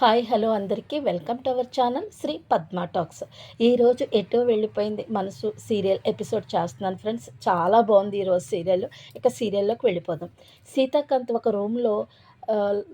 Hi hello అందరికీ. Welcome to our channel Sri Padma talks. ఈరోజు ఎటో వెళ్ళిపోయింది మనసు సీరియల్ ఎపిసోడ్ చేస్తున్నాను ఫ్రెండ్స్. చాలా బాగుంది ఈరోజు సీరియల్. ఇక సీరియల్లోకి వెళ్ళిపోదాం. సీతాకాంత్ ఒక రూమ్లో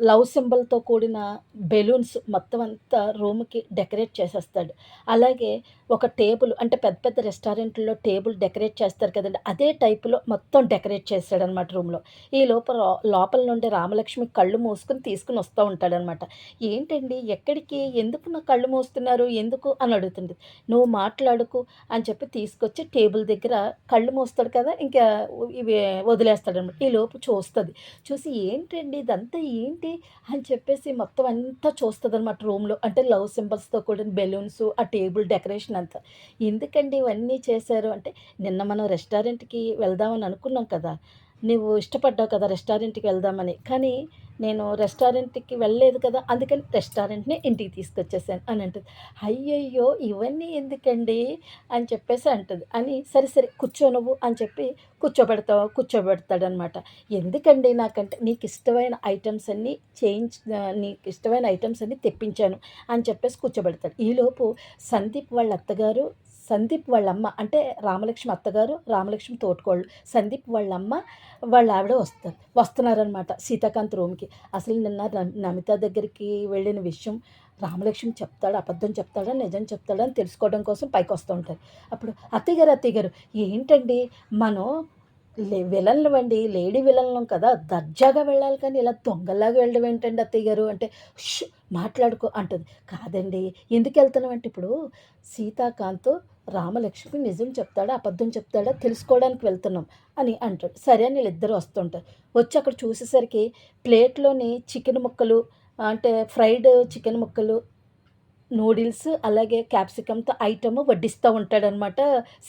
లవ్ సింబల్తో కూడిన బెలూన్స్ మొత్తం అంతా రూమ్కి డెకరేట్ చేసేస్తాడు. అలాగే ఒక టేబుల్ అంటే పెద్ద పెద్ద రెస్టారెంట్లో టేబుల్ డెకరేట్ చేస్తారు కదండి అదే టైపులో మొత్తం డెకరేట్ చేస్తాడనమాట రూమ్లో ఈ లోపల లోపల నుండి రామలక్ష్మి కళ్ళు మూసుకుని తీసుకుని వస్తూ ఉంటాడనమాట. ఏంటండి ఎక్కడికి? ఎందుకు నా కళ్ళు మూస్తున్నారు? ఎందుకు? అని అడుగుతుంది. నువ్వు మాట్లాడుకు అని చెప్పి తీసుకొచ్చి టేబుల్ దగ్గర కళ్ళు మూస్తాడు కదా ఇంకా ఇవి వదిలేస్తాడనమాట. ఈ లోపు చూస్తుంది. చూసి ఏంటండి ఇదంతా ఏంటి అని చెప్పేసి మొత్తం అంతా చూస్తుంది అనమాట రూమ్లో. అంటే లవ్ సింబల్స్తో కూడిన బెలూన్స్ ఆ టేబుల్ డెకరేషన్ అంతా. ఎందుకండి ఇవన్నీ చేశారు? అంటే నిన్న మనం రెస్టారెంట్కి వెళ్దామని అనుకున్నాం కదా. నువ్వు ఇష్టపడ్డావు కదా రెస్టారెంట్కి వెళ్దామని. కానీ నేను రెస్టారెంట్కి వెళ్ళలేదు కదా అందుకని రెస్టారెంట్ని ఇంటికి తీసుకొచ్చేసాను అని అంటుంది. అయ్యయ్యో ఇవన్నీ ఎందుకండి? అని చెప్పేసి అంటుంది. అని సరే సరే కూర్చో నువ్వు అని చెప్పి కూర్చోబెడతావు కూర్చోబెడతాడనమాట. ఎందుకండి నాకంటే నీకు ఇష్టమైన ఐటమ్స్ అన్నీ చేయించ నీకు ఇష్టమైన ఐటమ్స్ అన్నీ తెప్పించాను అని చెప్పేసి కూర్చోబెడతాడు. ఈలోపు సందీప్ వాళ్ళ అత్తగారు సందీప్ వాళ్ళమ్మ అంటే రామలక్ష్మి అత్తగారు రామలక్ష్మి తోటకోళ్ళు. సందీప్ వాళ్ళమ్మ వాళ్ళ ఆవిడ వస్తారు వస్తున్నారనమాట సీతాకాంత్ రూమ్కి. అసలు నిన్న నమిత దగ్గరికి వెళ్ళిన విషయం రామలక్ష్మి చెప్తాడు అబద్ధం చెప్తాడా నిజం చెప్తాడా అని తెలుసుకోవడం కోసం పైకి వస్తూ ఉంటారు. అప్పుడు అత్తయ్య గారు అత్తయ్య గారు ఏంటండి? మనం విలన్లు అండి లేడీ విలన్లం కదా. దర్జాగా వెళ్ళాలి కానీ ఇలా దొంగలాగా వెళ్ళడం ఏంటండి అత్తయ్య గారు? అంటే మాట్లాడుకో అంటుంది. కాదండి. ఎందుకు వెళ్తున్నామంటే ఇప్పుడు సీతాకాంత్ రామలక్ష్మి నిజం చెప్తాడా అబద్ధం చెప్తాడా తెలుసుకోవడానికి వెళ్తున్నాం అని అంటాడు. సరే అని వీళ్ళిద్దరు వస్తుంటారు. వచ్చి అక్కడ చూసేసరికి ప్లేట్లోని చికెన్ ముక్కలు అంటే ఫ్రైడ్ చికెన్ ముక్కలు నూడిల్స్ అలాగే క్యాప్సికమ్తో ఐటమ్ వడ్డిస్తూ ఉంటాడనమాట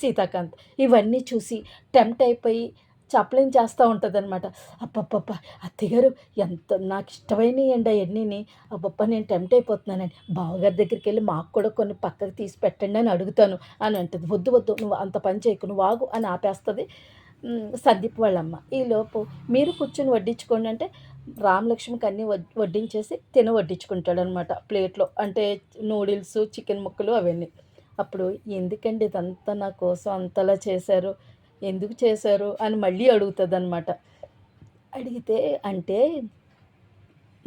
సీతాకాంత్. ఇవన్నీ చూసి టెంప్ట్ అయిపోయి చప్పలేం చేస్తూ ఉంటుందన్నమాట అప్పప్ప అత్తగారు ఎంత నాకు ఇష్టమైనవి అండి అవన్నీని అబ్బప్ప నేను టెంప్ట్ అయిపోతున్నానండి బావగారి దగ్గరికి వెళ్ళి మాకు కూడా కొన్ని పక్కకు తీసి పెట్టండి అని అడుగుతాను అని అంటుంది. వద్దు వద్దు నువ్వు అంత పని చేయకు నువ్వు వాగు అని ఆపేస్తుంది. సందీప్ వాళ్ళమ్మ. ఈలోపు మీరు కూర్చొని వడ్డించుకోండి అంటే రామలక్ష్మికి అన్నీ వడ్డించేసి తిన వడ్డించుకుంటాడు అనమాట ప్లేట్లో. అంటే నూడిల్స్ చికెన్ ముక్కలు అవన్నీ. అప్పుడు ఎందుకండి ఇదంతా నా కోసం అంతలా చేశారు? ఎందుకు చేశారు? అని మళ్ళీ అడుగుతుంది అనమాట అడిగితే అంటే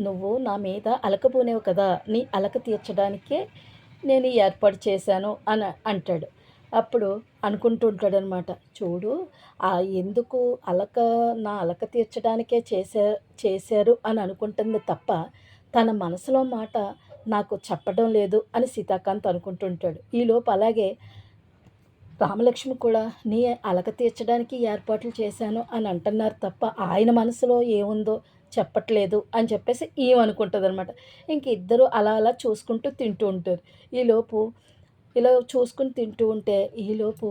నువ్వు నా మీద అలకపోనేవు కదా నీ అలక తీర్చడానికే నేను ఏర్పాటు చేశాను అని అంటాడు. అప్పుడు అనుకుంటుంటాడనమాట చూడు ఆ ఎందుకు అలక నా అలక తీర్చడానికే చేశా చేశారు అని అనుకుంటుంది తప్ప తన మనసులో మాట నాకు చెప్పడం లేదు అని సీతాకాంత్ అనుకుంటుంటాడు ఈలోపు అలాగే రామలక్ష్మి కూడా నీ అలక తీర్చడానికి ఏర్పాట్లు చేశాను అని అంటున్నారు తప్ప ఆయన మనసులో ఏముందో చెప్పట్లేదు అని చెప్పేసి ఏమనుకుంటుంది అనమాట ఇంక ఇద్దరు అలా అలా చూసుకుంటూ తింటూ ఉంటారు. ఈలోపు ఇలా చూసుకుని తింటూ ఉంటే ఈలోపు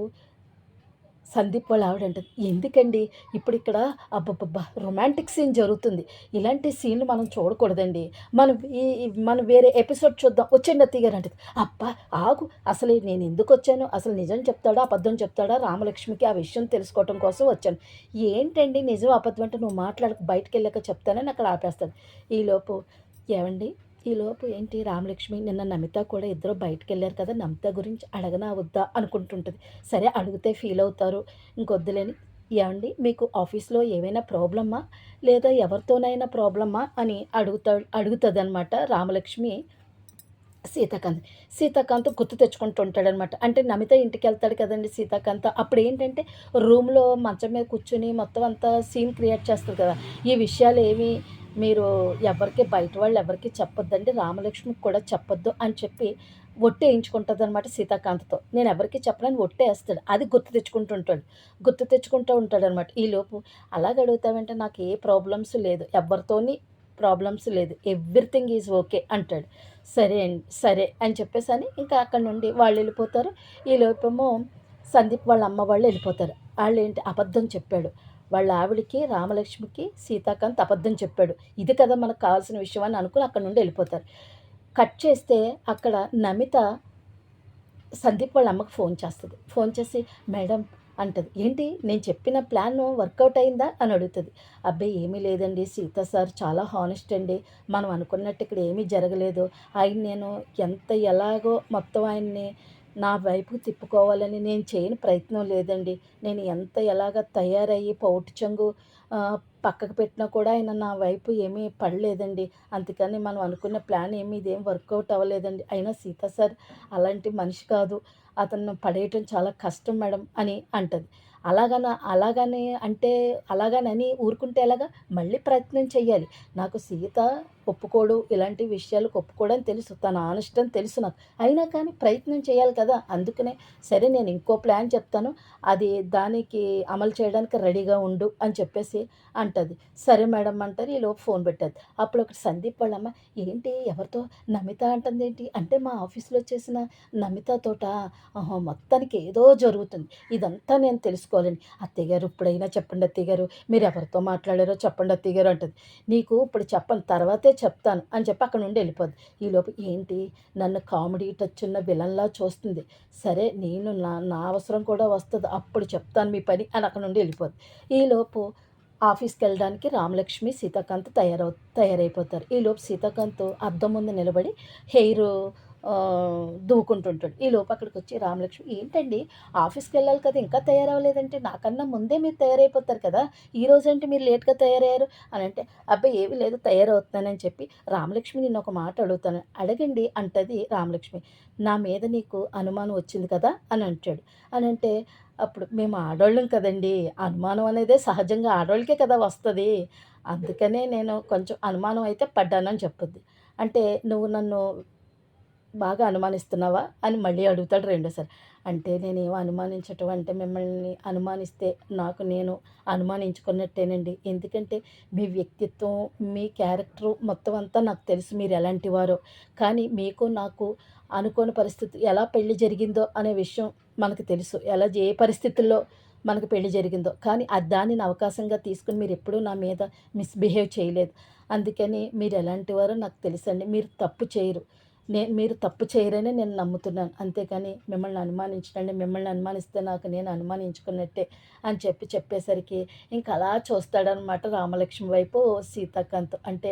సందీప్ వాళ్ళ ఆవిడ అంటది ఎందుకండి? ఇప్పుడు ఇక్కడ అబ్బబ్బబ్బా రొమాంటిక్ సీన్ జరుగుతుంది. ఇలాంటి సీన్లు మనం చూడకూడదండి. మనం ఈ మనం వేరే ఎపిసోడ్ చూద్దాం. వచ్చండి అత్తయ్య గారు అంటది. అబ్బా ఆగు. అసలు నేను ఎందుకు వచ్చాను? అసలు నిజం చెప్తాడా? అబద్ధం చెప్తాడా? రామలక్ష్మికి ఆ విషయం తెలుసుకోవటం కోసం వచ్చాను. ఏంటండి నిజం అబద్ధం అంటే నువ్వు మాట్లాడక బయటకు వెళ్ళాక చెప్తానని అక్కడ ఆపేస్తాను ఈలోపు ఏమండి? ఈలోపు ఏంటి రామలక్ష్మి నిన్న నమిత కూడా ఇద్దరు బయటకు వెళ్ళారు కదా నమిత గురించి అడగనా వద్దా అనుకుంటుంటుంది. సరే అడిగితే ఫీల్ అవుతారు. ఇంకొద్దులేని ఏమండి? మీకు ఆఫీస్లో ఏమైనా ప్రాబ్లమ్మా? లేదా ఎవరితోనైనా ప్రాబ్లమ్మా? అని అడుగుతా అడుగుతుంది అనమాట రామలక్ష్మి. సీతాకాంత్. సీతాకాంత్ గుర్తు తెచ్చుకుంటూ ఉంటాడనమాట. అంటే నమిత ఇంటికి వెళ్తాడు కదండి సీతాకాంత్. అప్పుడు ఏంటంటే రూమ్లో మంచం మీద కూర్చొని మొత్తం అంతా సీన్ క్రియేట్ చేస్తారు కదా. ఈ విషయాలు ఏమి మీరు ఎవరికి బయట వాళ్ళు ఎవరికి చెప్పొద్దండి రామలక్ష్మికి కూడా చెప్పొద్దు అని చెప్పి ఒట్టు వేయించుకుంటుంది అనమాట సీతాకాంత్తో. నేను ఎవరికి చెప్పనని ఒట్టే వేస్తాడు. అది గుర్తు తెచ్చుకుంటూ ఉంటాడు. గుర్తు తెచ్చుకుంటూ ఉంటాడు అనమాట ఈలోపు అలాగ అడుగుతావంటే నాకు ఏ ప్రాబ్లమ్స్ లేదు. ఎవరితోని ప్రాబ్లమ్స్ లేదు. ఎవ్రీథింగ్ ఈజ్ ఓకే అంటాడు. సరే అండి సరే అని చెప్పేసి అని ఇంకా అక్కడ నుండి వాళ్ళు వెళ్ళిపోతారు. ఈ లోపేమో సందీప్ వాళ్ళ అమ్మ వాళ్ళు వెళ్ళిపోతారు. వాళ్ళు ఏంటి అబద్ధం చెప్పాడు. వాళ్ళ ఆవిడికి రామలక్ష్మికి సీతాకాంత్ అబద్ధం చెప్పాడు. ఇది కదా మనకు కావాల్సిన విషయం అని అనుకుని అక్కడ నుండి వెళ్ళిపోతారు. కట్ చేస్తే అక్కడ నమిత సందీప్ వాళ్ళ అమ్మకు ఫోన్ చేస్తుంది. ఫోన్ చేసి మేడం అంటది. ఏంటి? నేను చెప్పిన ప్లాన్ వర్కౌట్ అయిందా? అని అడుగుతుంది. అబ్బాయి ఏమీ లేదండి. సీత సార్ చాలా హానెస్ట్ అండి. మనం అనుకున్నట్టు ఇక్కడ ఏమీ జరగలేదు. ఆయన నేను ఎంత ఎలాగో మొత్తం ఆయన్ని నా వైపు తిప్పుకోవాలని నేను చేయని ప్రయత్నం లేదండి. నేను ఎంత ఎలాగ తయారయ్యి పౌటి చెంగు పక్కకు పెట్టినా కూడా ఆయన నా వైపు ఏమీ పడలేదండి. అందుకని మనం అనుకున్న ప్లాన్ ఏమీ ఇదేం వర్కౌట్ అవ్వలేదండి. అయినా సీత సార్ అలాంటి మనిషి కాదు. అతను పడేయటం చాలా కష్టం మేడం అని అంటది. అలాగన అలాగని అంటే అలాగనని ఊరుకుంటే ఎలాగా? మళ్ళీ ప్రయత్నం చేయాలి నాకు సీత ఒప్పుకోడు ఇలాంటి విషయాలకు ఒప్పుకోడని తెలుసు. తన ఆనెస్ట్ తెలుసు నాకు. అయినా కానీ ప్రయత్నం చేయాలి కదా. అందుకనే సరే నేను ఇంకో ప్లాన్ చెప్తాను. అది దానికి అమలు చేయడానికి రెడీగా ఉండు అని చెప్పేసి అంటుంది. సరే మేడం అంటారు. ఈలోపు ఫోన్ పెట్టదు. అప్పుడు ఒకటి సందీప్ వాళ్ళమ్మ ఏంటి? ఎవరితో? నమిత అంటుంది ఏంటి? అంటే మా ఆఫీస్లో చేసిన నమిత తోట మొత్తానికి ఏదో జరుగుతుంది. ఇదంతా నేను తెలుసుకోవాలని అత్తయ్య గారు ఇప్పుడైనా చెప్పండి అత్తయ్య గారు. మీరు ఎవరితో మాట్లాడారో చెప్పండి అత్తయ్య గారు అంటది. నీకు ఇప్పుడు చెప్పను. తర్వాతే చెప్తాను అని చెప్పి అక్కడ నుండి వెళ్ళిపోద్ది. ఈలోపు ఏంటి? నన్ను కామెడీ టచ్ ఉన్న విలన్లా చూస్తుంది. సరే నేను నా నా అవసరం కూడా వస్తుంది. అప్పుడు చెప్తాను మీ పని అని అక్కడ నుండి వెళ్ళిపోద్ది. ఈలోపు ఆఫీస్కి వెళ్ళడానికి రామలక్ష్మి సీతాకాంత్ తయారవు తయారైపోతారు. ఈలోపు సీతాకాంత్ అద్దం ముందు నిలబడి హెయిర్ దువ్వుకుంటుంటాడు ఈ లోపు అక్కడికి వచ్చి రామలక్ష్మి ఏంటండి? ఆఫీస్కి వెళ్ళాలి కదా ఇంకా తయారవ్వలేదంటే నాకన్నా ముందే మీరు తయారైపోతారు కదా ఈ రోజంటే మీరు లేట్గా తయారయ్యారు? అని అంటే అబ్బాయి ఏమీ లేదు తయారవుతున్నానని చెప్పి రామలక్ష్మి నేను ఒక మాట అడుగుతాను. అడగండి అంటది రామలక్ష్మి. నా మీద నీకు అనుమానం వచ్చింది కదా? అని అంటాడు. అని అంటే అప్పుడు మేము ఆడవాళ్ళం కదండి అనుమానం అనేదే సహజంగా ఆడవాళ్ళకే కదా వస్తుంది. అందుకనే నేను కొంచెం అనుమానం అయితే పడ్డానని చెప్పుద్ది. అంటే నువ్వు నన్ను బాగా అనుమానిస్తున్నావా అని మళ్ళీ అడుగుతాడు రెండోసారి అంటే నేనేం అనుమానించటం అంటే మిమ్మల్ని అనుమానిస్తే నాకు నేను అనుమానించుకున్నట్టేనండి. ఎందుకంటే మీ వ్యక్తిత్వం మీ క్యారెక్టర్ మొత్తం అంతా నాకు తెలుసు మీరు ఎలాంటి వారో. కానీ మీకు నాకు అనుకోని పరిస్థితి ఎలా పెళ్ళి జరిగిందో అనే విషయం మనకు తెలుసు. ఎలా ఏ పరిస్థితుల్లో మనకు పెళ్ళి జరిగిందో. కానీ అది దానిని అవకాశంగా తీసుకుని మీరు ఎప్పుడూ నా మీద మిస్బిహేవ్ చేయలేదు. అందుకని మీరు ఎలాంటి వారో నాకు తెలుసండి. మీరు తప్పు చేయరు. నేను మీరు తప్పు చేయరని నేను నమ్ముతున్నాను. అంతేకాని మిమ్మల్ని అనుమానించడండి. మిమ్మల్ని అనుమానిస్తే నాకు నేను అనుమానించుకున్నట్టే అని చెప్పి చెప్పేసరికి ఇంకా అలా చూస్తాడనమాట రామలక్ష్మి వైపు సీతాకాంత్. అంటే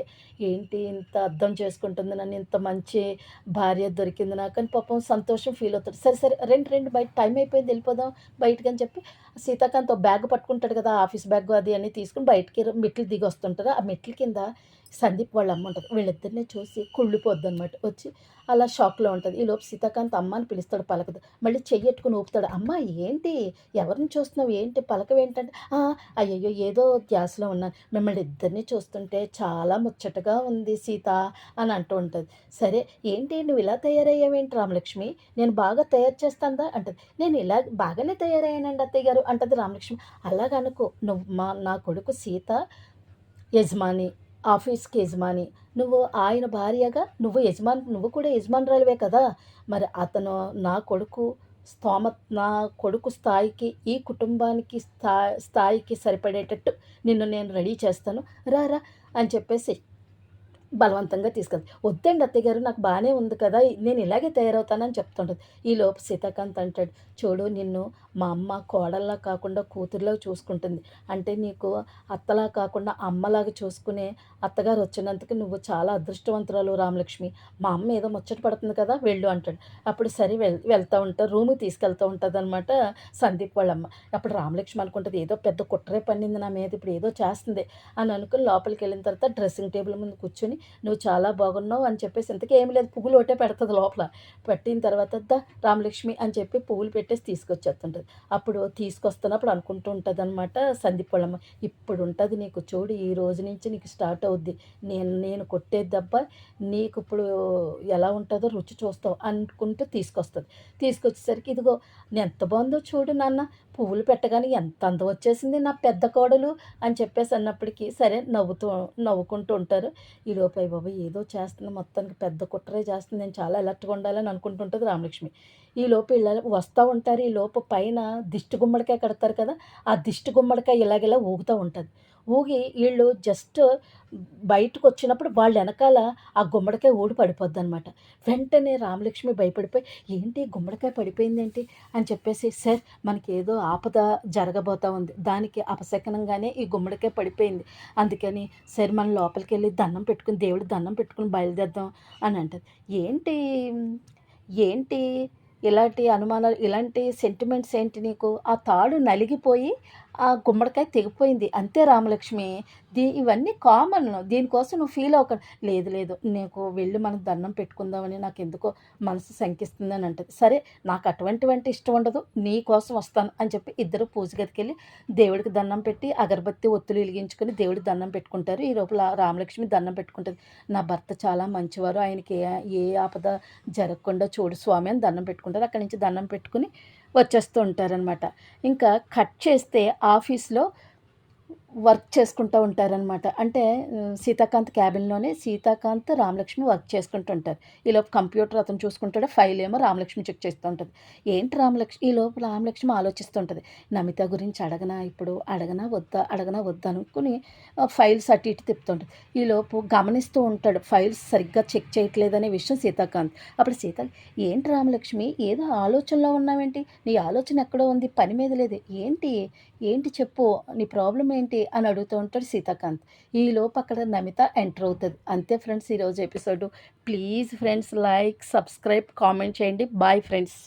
ఏంటి ఇంత అర్థం చేసుకుంటుంది? నన్ను ఇంత మంచి భార్య దొరికింది నాకు అని పాపం సంతోషం ఫీల్ అవుతాడు. సరే సరే రెండు రెండు బయట టైం అయిపోయింది వెళ్ళిపోదాం బయటకు అని చెప్పి సీతాకాంత్ బ్యాగ్ పట్టుకుంటాడు కదా ఆఫీస్ బ్యాగ్ అది అని తీసుకుని బయటికి మెట్లు దిగి వస్తుంటారు ఆ మెట్ల కింద సందీప్ వాళ్ళ అమ్మ ఉంటుంది వీళ్ళిద్దరిని చూసి కుళ్ళిపోద్ది అనమాట వచ్చి అలా షాక్లో ఉంటుంది. ఈ లోపు సీతాకాంత్ అమ్మ అని పిలుస్తాడు పలకదు. మళ్ళీ చెయ్యెట్టుకుని ఊపుతాడు. అమ్మ ఏంటి? ఎవరిని చూస్తున్నావు? ఏంటి? పలకం ఏంటంటే అయ్యయ్యో ఏదో ధ్యాసలో ఉన్నాను. మిమ్మల్ని ఇద్దరిని చూస్తుంటే చాలా ముచ్చటగా ఉంది సీత అని అంటూ ఉంటుంది. సరే ఏంటి? నువ్వు ఇలా తయారయ్యావేంటి రామలక్ష్మి? నేను బాగా తయారు చేస్తాందా? అంటది. నేను ఇలా బాగానే తయారయ్యానండి అత్తయ్య గారు అంటది రామలక్ష్మి. అలాగనుకో నువ్వు మా నా కొడుకు సీత యజమాని ఆఫీస్కి యజమాని. నువ్వు ఆయన భార్యగా? నువ్వు యజమాని నువ్వు కూడా యజమానురాలివే కదా? మరి అతను నా కొడుకు స్తోమ నా కొడుకు స్థాయికి ఈ కుటుంబానికి స్థా స్థాయికి సరిపడేటట్టు నిన్ను నేను రెడీ చేస్తాను. రా రా అని చెప్పేసి బలవంతంగా తీసుకెళ్తా. వద్దండి అత్తయ్య గారు నాకు బాగానే ఉంది కదా నేను ఇలాగే తయారవుతానని చెప్తుంటుంది. ఈ లోపు సీతాకాంత్ అంటాడు చూడు నిన్ను మా అమ్మ కోడల్లా కాకుండా కూతురులా చూసుకుంటుంది. అంటే నీకు అత్తలా కాకుండా అమ్మలాగా చూసుకునే అత్తగారు వచ్చినందుకు నువ్వు చాలా అదృష్టవంతురాలు రామలక్ష్మి. మా అమ్మ ఏదో ముచ్చట పడుతుంది కదా వెళ్ళు అంటాడు. అప్పుడు సరే వెళ్ వెళ్తూ ఉంటా రూమ్కి తీసుకెళ్తూ ఉంటుంది అనమాట సందీప్ వాళ్ళమ్మ. అప్పుడు రామలక్ష్మి అనుకుంటుంది ఏదో పెద్ద కుట్రే పన్నింది నా మీద ఇప్పుడు ఏదో చేస్తుంది అని అనుకుని లోపలికి వెళ్ళిన తర్వాత డ్రెస్సింగ్ టేబుల్ ముందు కూర్చొని నువ్వు చాలా బాగున్నావు అని చెప్పేసి ఇంతకీ ఏమి లేదు. పువ్వులు ఒకటే పెడుతుంది లోపల. పెట్టిన తర్వాత దా రామలక్ష్మి అని చెప్పి పువ్వులు పెట్టేసి తీసుకొచ్చేస్తుంటుంది. అప్పుడు తీసుకొస్తున్నప్పుడు అనుకుంటూ ఉంటుంది అనమాట సందీప్ ఇప్పుడు ఉంటుంది నీకు చూడు ఈ రోజు నుంచి నీకు స్టార్ట్ అవుద్ది. నేను నేను కొట్టే దెబ్బ నీకు ఇప్పుడు ఎలా ఉంటుందో రుచి చూస్తావు అనుకుంటూ తీసుకొస్తుంది. తీసుకొచ్చేసరికి ఇదిగో ఎంత బాగుందో చూడు నాన్న. పువ్వులు పెట్టగానే ఎంత అందం వచ్చేసింది నా పెద్ద కోడలు అని చెప్పేసి అన్నప్పటికీ సరే నవ్వుతూ నవ్వుకుంటూ ఉంటారు. ఈ లోపు బాబా ఏదో చేస్తుంది మొత్తానికి పెద్ద కుట్రే చేస్తుంది. నేను చాలా అలర్ట్గా ఉండాలని అనుకుంటుంటుంది రామలక్ష్మి. ఈ లోపు ఇలా వస్తూ ఉంటారు ఈ లోపు పైన దిష్టి గుమ్మడికాయ కడతారు కదా ఆ దిష్టి గుమ్మడికాయ ఇలాగెలా ఊగుతూ ఉంటుంది. ఊగి వీళ్ళు జస్ట్ బయటకు వచ్చినప్పుడు వాళ్ళ వెనకాల ఆ గుమ్మడికాయ ఊడి పడిపోద్ది అనమాట వెంటనే రామలక్ష్మి భయపడిపోయి ఏంటి గుమ్మడికాయ పడిపోయిందేంటి? అని చెప్పేసి సార్ మనకి ఏదో ఆపద జరగబోతా ఉంది. దానికి అపశకనంగానే ఈ గుమ్మడికాయ పడిపోయింది. అందుకని సార్ మనం లోపలికి వెళ్ళి దండం పెట్టుకుని దేవుడి దండం పెట్టుకుని బయలుదేద్దాం అని అంటది. ఏంటి? ఏంటి? ఇలాంటి అనుమానాలు ఇలాంటి సెంటిమెంట్స్ ఏంటి నీకు? ఆ తాడు నలిగిపోయి ఆ గుమ్మడికాయ తెగిపోయింది. అంతే రామలక్ష్మి. దీ ఇవన్నీ కామన్ దీనికోసం నువ్వు ఫీల్ అవ్వక లేదు లేదు. నీకు వెళ్ళి మనం దండం పెట్టుకుందామని నాకు ఎందుకో మనసు శంకిస్తుంది అని అంటది. సరే నాకు అటువంటివంటి ఇష్టం ఉండదు. నీ కోసం వస్తాను అని చెప్పి ఇద్దరు పూజ గదికి వెళ్ళి దేవుడికి దండం పెట్టి అగరబత్తి ఒత్తులు వెలిగించుకొని దేవుడికి దండం పెట్టుకుంటారు. ఈ లోపల రామలక్ష్మి దండం పెట్టుకుంటుంది. నా భర్త చాలా మంచివారు. ఆయనకి ఏ ఏ ఆపద జరగకుండా చూడు స్వామి అని దండం పెట్టుకుంటారు. అక్కడి నుంచి దండం పెట్టుకుని వచ్చేస్తూ ఉంటారనమాట ఇంకా కట్ చేస్తే ఆఫీస్లో వర్క్ చేసుకుంటూ ఉంటారనమాట అంటే సీతాకాంత్ క్యాబిన్లోనే సీతాకాంత్ రామలక్ష్మి వర్క్ చేసుకుంటూ ఉంటారు. ఈలోపు కంప్యూటర్ అతను చూసుకుంటాడు ఫైల్ ఏమో రామలక్ష్మి చెక్ చేస్తూ ఉంటుంది. ఏంటి రామలక్ష్మి ఈ లోపు రామలక్ష్మి ఆలోచిస్తుంటుంది నమిత గురించి అడగనా ఇప్పుడు? అడగనా వద్దా? అడగనా వద్దా అనుకుని ఫైల్స్ అటు ఇటు తిప్పుతుంటుంది ఈ లోపు గమనిస్తూ ఉంటాడు ఫైల్స్ సరిగ్గా చెక్ చేయట్లేదనే విషయం సీతాకాంత్. అప్పుడు సీత ఏంటి రామలక్ష్మి? ఏదో ఆలోచనలో ఉన్నావేంటి? నీ ఆలోచన ఎక్కడో ఉంది పని మీద లేదు. ఏంటి? ఏంటి చెప్పు? నీ ప్రాబ్లం ఏంటి? అని అడుగుతూ ఉంటాడు సీతాకాంత్. ఈ అక్కడ నమిత ఎంటర్ అవుతుంది. అంతే ఫ్రెండ్స్ ఈరోజు episode. Please friends like subscribe comment చేయండి. Bye friends.